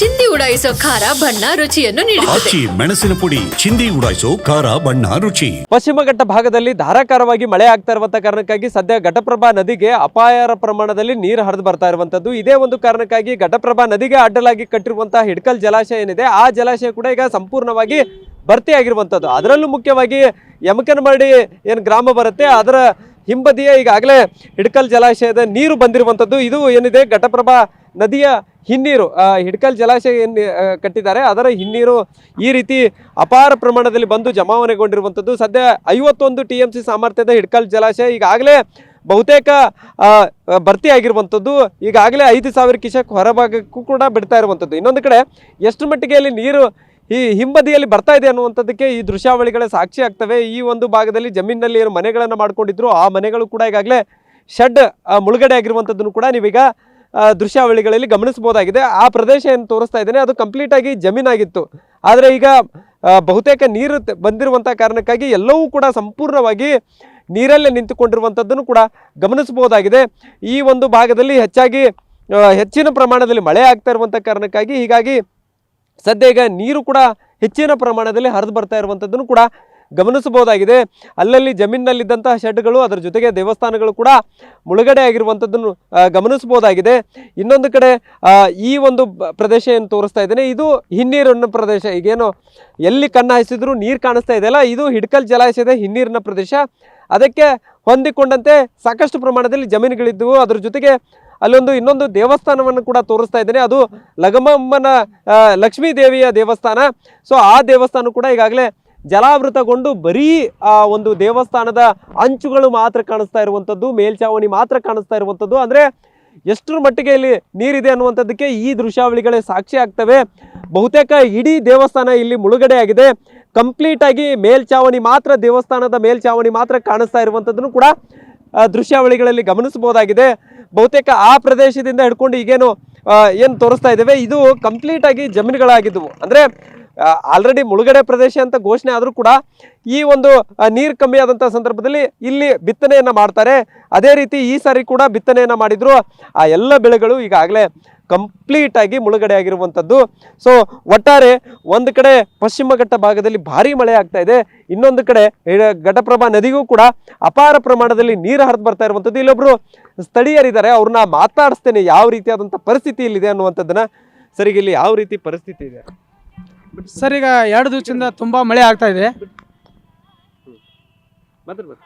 ಚಿಂದಿ ಉಡಾಯಿಸೋ ಖಾರ ಬಣ್ಣ ರುಚಿಯನ್ನು ನೀಡುತ್ತದೆ. ಆಚಿ ಮೆಣಸಿನ ಪುಡಿ ಚಿಂದಿ ಉಡಾಯಿಸೋ ಖಾರ ಬಣ್ಣ ರುಚಿ. ಪಶ್ಚಿಮ ಘಟ್ಟ ಭಾಗದಲ್ಲಿ ಧಾರಾಕಾರವಾಗಿ ಮಳೆ ಆಗ್ತಾ ಇರುವಂತ ಕಾರಣಕ್ಕಾಗಿ ಸದ್ಯ ಘಟಪ್ರಭಾ ನದಿಗೆ ಅಪಾರ ಪ್ರಮಾಣದಲ್ಲಿ ನೀರು ಹರಿದು ಬರ್ತಾ ಇರುವಂತದ್ದು. ಇದೇ ಒಂದು ಕಾರಣಕ್ಕಾಗಿ ಘಟಪ್ರಭಾ ನದಿಗೆ ಅಡ್ಡಲಾಗಿ ಕಟ್ಟಿರುವಂತಹ ಹಿಡ್ಕಲ್ ಜಲಾಶಯ ಏನಿದೆ ಆ ಜಲಾಶಯ ಕೂಡ ಈಗ ಸಂಪೂರ್ಣವಾಗಿ ಭರ್ತಿ ಆಗಿರುವಂತದ್ದು ಅದರಲ್ಲೂ ಮುಖ್ಯವಾಗಿ ಯಮಕನಮರಡಿ ಏನು ಗ್ರಾಮ ಬರುತ್ತೆ ಅದರ ಹಿಂಬದಿಯ ಈಗಾಗಲೇ ಹಿಡ್ಕಲ್ ಜಲಾಶಯದ ನೀರು ಬಂದಿರುವಂತದ್ದು. ಇದು ಏನಿದೆ ಘಟಪ್ರಭಾ ನದಿಯ ಹಿನ್ನೀರು ಹಿಡ್ಕಲ್ ಜಲಾಶಯ ಏನು ಕಟ್ಟಿದ್ದಾರೆ. ಅದರ ಹಿನ್ನೀರು ಈ ರೀತಿ ಅಪಾರ ಪ್ರಮಾಣದಲ್ಲಿ ಬಂದು ಜಮಾವಣೆಗೊಂಡಿರುವಂಥದ್ದು. ಸದ್ಯ ಐವತ್ತೊಂದು ಟಿ ಎಂ ಸಿ ಸಾಮರ್ಥ್ಯದ ಹಿಡ್ಕಲ್ ಜಲಾಶಯ ಈಗಾಗಲೇ ಬಹುತೇಕ ಭರ್ತಿ ಆಗಿರುವಂಥದ್ದು. ಈಗಾಗಲೇ ಐದು ಸಾವಿರ ಕಿಶಕ್ ಹೊರಭಾಗಕ್ಕೂ ಕೂಡ ಬಿಡ್ತಾ ಇರುವಂಥದ್ದು. ಇನ್ನೊಂದು ಕಡೆ ಎಷ್ಟು ಮಟ್ಟಿಗೆ ಅಲ್ಲಿ ನೀರು ಈ ಹಿಂಬದಿಯಲ್ಲಿ ಬರ್ತಾ ಇದೆ ಅನ್ನುವಂಥದ್ದಕ್ಕೆ ಈ ದೃಶ್ಯಾವಳಿಗಳೇ ಸಾಕ್ಷಿ ಆಗ್ತವೆ. ಈ ಒಂದು ಭಾಗದಲ್ಲಿ ಜಮೀನಿನಲ್ಲಿ ಏನು ಮನೆಗಳನ್ನು ಮಾಡ್ಕೊಂಡಿದ್ರು, ಆ ಮನೆಗಳು ಕೂಡ ಈಗಾಗಲೇ ಶೆಡ್ ಮುಳುಗಡೆ ಆಗಿರುವಂಥದ್ದನ್ನು ಕೂಡ ನೀವೀಗ ದೃಶ್ಯಾವಳಿಗಳಲ್ಲಿ ಗಮನಿಸಬಹುದಾಗಿದೆ. ಆ ಪ್ರದೇಶ ಏನು ತೋರಿಸ್ತಾ ಇದ್ದೇನೆ, ಅದು ಕಂಪ್ಲೀಟ್ ಆಗಿ ಜಮೀನಾಗಿತ್ತು. ಆದರೆ ಈಗ ಬಹುತೇಕ ನೀರು ಬಂದಿರುವಂಥ ಕಾರಣಕ್ಕಾಗಿ ಎಲ್ಲವೂ ಕೂಡ ಸಂಪೂರ್ಣವಾಗಿ ನೀರಲ್ಲೇ ನಿಂತುಕೊಂಡಿರುವಂಥದ್ದನ್ನು ಕೂಡ ಗಮನಿಸಬಹುದಾಗಿದೆ. ಈ ಒಂದು ಭಾಗದಲ್ಲಿ ಹೆಚ್ಚಾಗಿ ಹೆಚ್ಚಿನ ಪ್ರಮಾಣದಲ್ಲಿ ಮಳೆ ಆಗ್ತಾ ಇರುವಂಥ ಕಾರಣಕ್ಕಾಗಿ, ಹೀಗಾಗಿ ಸದ್ಯ ಈಗ ನೀರು ಕೂಡ ಹೆಚ್ಚಿನ ಪ್ರಮಾಣದಲ್ಲಿ ಹರಿದು ಬರ್ತಾ ಇರುವಂಥದ್ದನ್ನು ಕೂಡ ಗಮನಿಸಬಹುದಾಗಿದೆ. ಅಲ್ಲಲ್ಲಿ ಜಮೀನಿನಲ್ಲಿದ್ದಂತಹ ಶೆಡ್ಗಳು, ಅದರ ಜೊತೆಗೆ ದೇವಸ್ಥಾನಗಳು ಕೂಡ ಮುಳುಗಡೆ ಆಗಿರುವಂಥದ್ದನ್ನು ಗಮನಿಸಬಹುದಾಗಿದೆ. ಇನ್ನೊಂದು ಕಡೆ ಈ ಒಂದು ಪ್ರದೇಶ ಏನು ತೋರಿಸ್ತಾ ಇದ್ದೇನೆ, ಇದು ಹಿನ್ನೀರಿನ ಪ್ರದೇಶ. ಈಗೇನು ಎಲ್ಲಿ ಕಣ್ಣು ಹಾಯಿಸಿದ್ರು ನೀರು ಕಾಣಿಸ್ತಾ ಇದೆಯಲ್ಲ ಇದು ಹಿಡ್ಕಲ್ ಜಲಾಶಯದ ಹಿನ್ನೀರಿನ ಪ್ರದೇಶ. ಅದಕ್ಕೆ ಹೊಂದಿಕೊಂಡಂತೆ ಸಾಕಷ್ಟು ಪ್ರಮಾಣದಲ್ಲಿ ಜಮೀನುಗಳಿದ್ದವು. ಅದರ ಜೊತೆಗೆ ಅಲ್ಲೊಂದು ಇನ್ನೊಂದು ದೇವಸ್ಥಾನವನ್ನು ಕೂಡ ತೋರಿಸ್ತಾ ಇದ್ದೇನೆ. ಅದು ಲಗಮಮ್ಮನ ಲಕ್ಷ್ಮೀ ದೇವಿಯ ದೇವಸ್ಥಾನ. ಸೊ, ಆ ದೇವಸ್ಥಾನ ಕೂಡ ಈಗಾಗಲೇ ಜಲಾವೃತಗೊಂಡು ಬರೀ, ಆ, ಒಂದು ದೇವಸ್ಥಾನದ ಅಂಚುಗಳು ಮಾತ್ರ ಕಾಣಿಸ್ತಾ ಇರುವಂಥದ್ದು ಮೇಲ್ಛಾವಣಿ ಮಾತ್ರ ಕಾಣಿಸ್ತಾ ಇರುವಂಥದ್ದು. ಅಂದರೆ ಎಷ್ಟರ ಮಟ್ಟಿಗೆ ಇಲ್ಲಿ ನೀರಿದೆ ಅನ್ನುವಂಥದ್ದಕ್ಕೆ ಈ ದೃಶ್ಯಾವಳಿಗಳೇ ಸಾಕ್ಷಿ ಆಗ್ತವೆ. ಬಹುತೇಕ ಇಡೀ ದೇವಸ್ಥಾನ ಇಲ್ಲಿ ಮುಳುಗಡೆ ಆಗಿದೆ. ಕಂಪ್ಲೀಟ್ ಆಗಿ ಮೇಲ್ಛಾವಣಿ ಮಾತ್ರ, ದೇವಸ್ಥಾನದ ಮೇಲ್ಛಾವಣಿ ಮಾತ್ರ ಕಾಣಿಸ್ತಾ ಇರುವಂಥದ್ದನ್ನು ಕೂಡ ದೃಶ್ಯಾವಳಿಗಳಲ್ಲಿ ಗಮನಿಸಬಹುದಾಗಿದೆ. ಬಹುತೇಕ ಆ ಪ್ರದೇಶದಿಂದ ಹಿಡ್ಕೊಂಡು ಈಗೇನು ಏನು ತೋರಿಸ್ತಾ ಇದ್ದೇವೆ, ಇದು ಕಂಪ್ಲೀಟ್ ಆಗಿ ಜಮೀನುಗಳಾಗಿದ್ದವು. ಅಂದರೆ ಆಲ್ರೆಡಿ ಮುಳುಗಡೆ ಪ್ರದೇಶ ಅಂತ ಘೋಷಣೆ ಆದರೂ ಕೂಡ ಈ ಒಂದು ನೀರು ಕಮ್ಮಿ ಆದಂಥ ಸಂದರ್ಭದಲ್ಲಿ ಇಲ್ಲಿ ಬಿತ್ತನೆಯನ್ನು ಮಾಡ್ತಾರೆ. ಅದೇ ರೀತಿ ಈ ಸಾರಿ ಕೂಡ ಬಿತ್ತನೆಯನ್ನು ಮಾಡಿದ್ರು. ಆ, ಎಲ್ಲ ಬೆಳೆಗಳು ಈಗಾಗಲೇ ಕಂಪ್ಲೀಟ್ ಆಗಿ ಮುಳುಗಡೆ ಆಗಿರುವಂಥದ್ದು ಸೊ ಒಟ್ಟಾರೆ ಒಂದು ಕಡೆ ಪಶ್ಚಿಮ ಘಟ್ಟ ಭಾಗದಲ್ಲಿ ಭಾರಿ ಮಳೆ ಆಗ್ತಾ ಇದೆ. ಇನ್ನೊಂದು ಕಡೆ ಘಟಪ್ರಭಾ ನದಿಗೂ ಕೂಡ ಅಪಾರ ಪ್ರಮಾಣದಲ್ಲಿ ನೀರು ಹರಿದು ಬರ್ತಾ ಇರುವಂಥದ್ದು ಇಲ್ಲೊಬ್ರು ಸ್ಥಳೀಯರಿದ್ದಾರೆ, ಅವ್ರನ್ನ ಮಾತಾಡಿಸ್ತೇನೆ ಯಾವ ರೀತಿಯಾದಂಥ ಪರಿಸ್ಥಿತಿ ಇಲ್ಲಿದೆ ಅನ್ನುವಂಥದ್ದನ್ನ. ಸರಿಗೆ ಇಲ್ಲಿ ಯಾವ ರೀತಿ ಪರಿಸ್ಥಿತಿ ಇದೆ? ಸರ್ ಈಗ ಎರಡು ದಿವಸದಿಂದ ತುಂಬ ಮಳೆ ಆಗ್ತಾ ಇದೆ.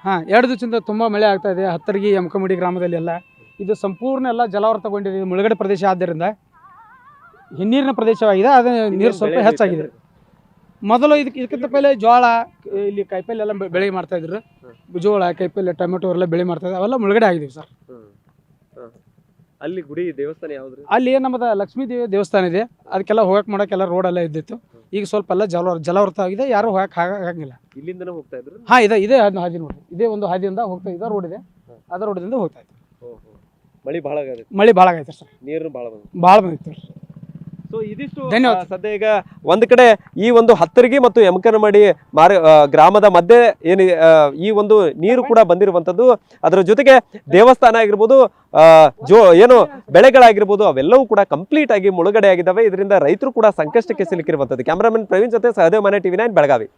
ಹಾಂ ಎರಡು ದಿವಸದಿಂದ ತುಂಬ ಮಳೆ ಆಗ್ತಾ ಇದೆ ಹತ್ತರ್ಗಿ ಯಮಕಮಡಿ ಗ್ರಾಮದಲ್ಲಿ ಎಲ್ಲ. ಇದು ಸಂಪೂರ್ಣ ಎಲ್ಲ ಜಲಾವೃತಗೊಂಡಿದೆ ಇದು ಮುಳುಗಡೆ ಪ್ರದೇಶ ಆದ್ದರಿಂದ. ಹಿನ್ನೀರಿನ ಪ್ರದೇಶವಾಗಿದೆ ಅದು ನೀರು ಸ್ವಲ್ಪ ಹೆಚ್ಚಾಗಿದೆ. ಮೊದಲು ಇದಕ್ಕೆ ಇದಕ್ಕಿಂತ ಪहिले ಜೋಳ ಇಲ್ಲಿ ಕಾಯಿಪಲ್ಲೆ ಎಲ್ಲ ಬೆಳೆ ಮಾಡ್ತಾ ಇದ್ರು. ಜೋಳ ಕಾಯಿಪಲ್ಲೆ ಟೊಮೆಟೊ ಎಲ್ಲ ಬೆಳೆ ಮಾಡ್ತಾ ಇದ್ರು ಅವೆಲ್ಲ ಮುಳುಗಡೆ ಆಗಿದ್ದೀವಿ ಸರ್. ಅಲ್ಲಿ ಗುಡಿ ದೇವಸ್ಥಾನ ಯಾವ್ದು ಅಲ್ಲಿ ನಮ್ಮದು ಲಕ್ಷ್ಮೀ ದೇವಿ ದೇವಸ್ಥಾನ ಇದೆ. ಅದಕ್ಕೆಲ್ಲ ಹೋಗಕ್ಕೆ ಮಾಡೋಕ್ಕೆಲ್ಲ ರೋಡ್ ಎಲ್ಲ ಇದ್ದಿತ್ತು. ಈಗ ಸ್ವಲ್ಪ ಎಲ್ಲ ಜಲ ಜಲವೃತ ಆಗಿದೆ ಯಾರು ಹೋಗಕ್ಕೆ ಆಗಂಗಿಲ್ಲ. ಇಲ್ಲಿಂದನೇ ಹೋಗ್ತಾ ಇದ್ರು? ಹಾ ಇದೆ ಇದೇ ಹಾದಿ ಹಾದಿ ನೋಡಿ ಇದೇ ಒಂದು ಹಾದಿಯಿಂದ ಹೋಗ್ತಾ ಇದೆ ರೋಡ್ ಇದೆ. ಅದ ರೋಡಿಂದ ಹೋಗ್ತಾ ಇತ್ತು ಮಳಿ ಬಹಳ ಆಗೈತೆ. ಮಳೆ ಭಾಳ ಆಗೈತೆ ಸರ್. ನೀರು ಭಾಳ ಬಂದ ಭಾಳ ಬಂದಿತ್ತು ಸೊ ಇದಿಷ್ಟು ಧನ್ಯವಾದ. ಸದ್ಯ ಈಗ ಒಂದ್ ಕಡೆ ಈ ಒಂದು ಹತ್ತರಿಗೆ ಮತ್ತು ಯಮಕನಮಡಿ ಮಾರ ಆ, ಗ್ರಾಮದ ಮಧ್ಯೆ ಏನು ಈ ಒಂದು ನೀರು ಕೂಡ ಬಂದಿರುವಂತದ್ದು ಅದರ ಜೊತೆಗೆ ದೇವಸ್ಥಾನ ಆಗಿರ್ಬೋದು ಜೋ ಏನು ಬೆಳೆಗಳಾಗಿರ್ಬೋದು ಅವೆಲ್ಲವೂ ಕೂಡ ಕಂಪ್ಲೀಟ್ ಆಗಿ ಮುಳುಗಡೆ ಆಗಿದ್ದಾವೆ ಇದರಿಂದ ರೈತರು ಕೂಡ ಸಂಕಷ್ಟಕ್ಕೆ ಸಿಲುಕಿರುವಂತದ್ದು ಕ್ಯಾಮ್ರಾಮನ್ ಪ್ರವೀಣ್ ಜೊತೆ ಸಹದೇವ್ ಮನೆ ಟಿವಿ ನೈನ್ ಬೆಳಗಾವಿ.